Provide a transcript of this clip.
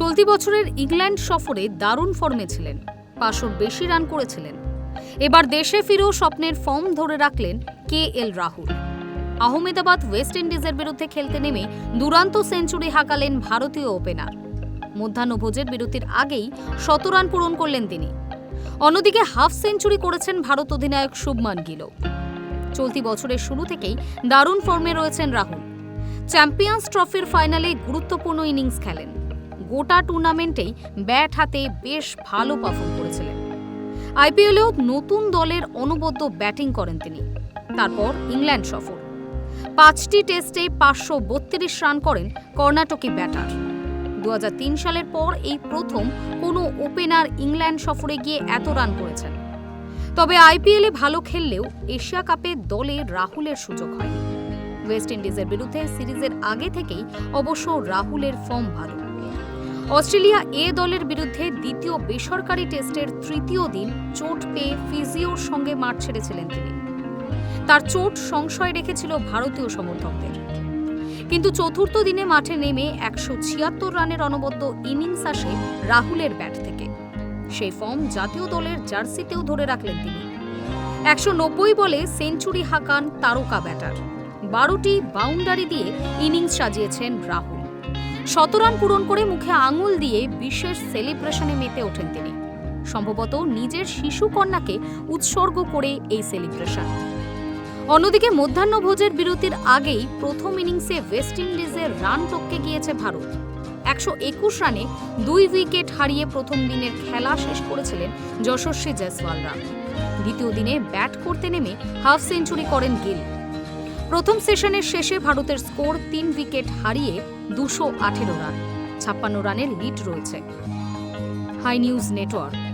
চলতি বছরের ইংল্যান্ড সফরে দারুণ ফর্মে ছিলেন। পাঁচশোর বেশি রান করেছিলেন। এবার দেশে ফিরেও স্বপ্নের ফর্ম ধরে রাখলেন K L Rahul. Ahmedabad west ইন্ডিজের বিরুদ্ধে খেলতে নেমে দুরান্ত সেঞ্চুরি হাঁকালেন ভারতীয় ওপেনার। মধ্যাহ্নভোজের বিরতির আগেই শত রান পূরণ করলেন তিনি। অন্যদিকে হাফ সেঞ্চুরি করেছেন ভারত অধিনায়ক শুভমান গিলও চলতি বছরের শুরু থেকেই দারুণ ফর্মে রয়েছেন রাহুল। চ্যাম্পিয়ন্স ট্রফির ফাইনালে গুরুত্বপূর্ণ ইনিংস খেলেন। গোটা টুর্নামেন্টেই ব্যাট হাতে বেশ ভালো পারফর্ম করেছিলেন। আইপিএলেও নতুন দলের অনবদ্য ব্যাটিং করেন তিনি। তারপর ইংল্যান্ড সফর। পাঁচটি টেস্টে পাঁচশো বত্রিশ রান করেন কর্ণাটকি ব্যাটার। দু হাজার তিন সালের পর এই প্রথম কোনো ওপেনার ইংল্যান্ড সফরে গিয়ে এত রান করেছেন। তবে আইপিএলে ভালো খেললেও এশিয়া কাপে দলে রাহুলের সুযোগ হয়নি। ওয়েস্ট ইন্ডিজের বিরুদ্ধে সিরিজের আগে থেকেই অবশ্য রাহুলের ফর্ম ভালো। অস্ট্রেলিয়া এ দলের বিরুদ্ধে দ্বিতীয় বেসরকারি টেস্টের তৃতীয় দিন চোট পেয়ে ফিজিওর সঙ্গে মাঠ ছেড়েছিলেন তিনি। তার চোট সংশয় রেখেছিল ভারতীয় সমর্থকদের। কিন্তু চতুর্থ দিনে মাঠে নেমে একশো ছিয়াত্তর রানের অনবদ্য ইনিংস আসে রাহুলের ব্যাট থেকে। সেই ফর্ম জাতীয় দলের জার্সিতেও ধরে রাখলেন তিনি। একশো নব্বই বলে সেঞ্চুরি হাঁকান তারকা ব্যাটার। বারোটি বাউন্ডারি দিয়ে ইনিংস সাজিয়েছেন রাহুল। শতরান পূরণ করে মুখে আঙুল দিয়ে বিশেষ সেলিব্রেশনে মেতে ওঠেন তিনি। সম্ভবত নিজের শিশু কন্যাকে উৎসর্গ করে এই সেলিব্রেশন। অন্যদিকে মধ্যাহ্নভোজের বিরতির আগেই প্রথম ইনিংসে ওয়েস্ট ইন্ডিজের রান টপকে গিয়েছে ভারত। একশো একুশ রানে দুই উইকেট হারিয়ে প্রথম দিনের খেলা শেষ করেছিলেন যশস্বী জয়সওয়ালরা। দ্বিতীয় দিনে ব্যাট করতে নেমে হাফ সেঞ্চুরি করেন গিল। প্রথম সেশনের শেষে ভারতের স্কোর তিন উইকেট হারিয়ে দুশো আঠেরো রান, ছাপ্পান্ন রানের লিড রয়েছে। Hi news network.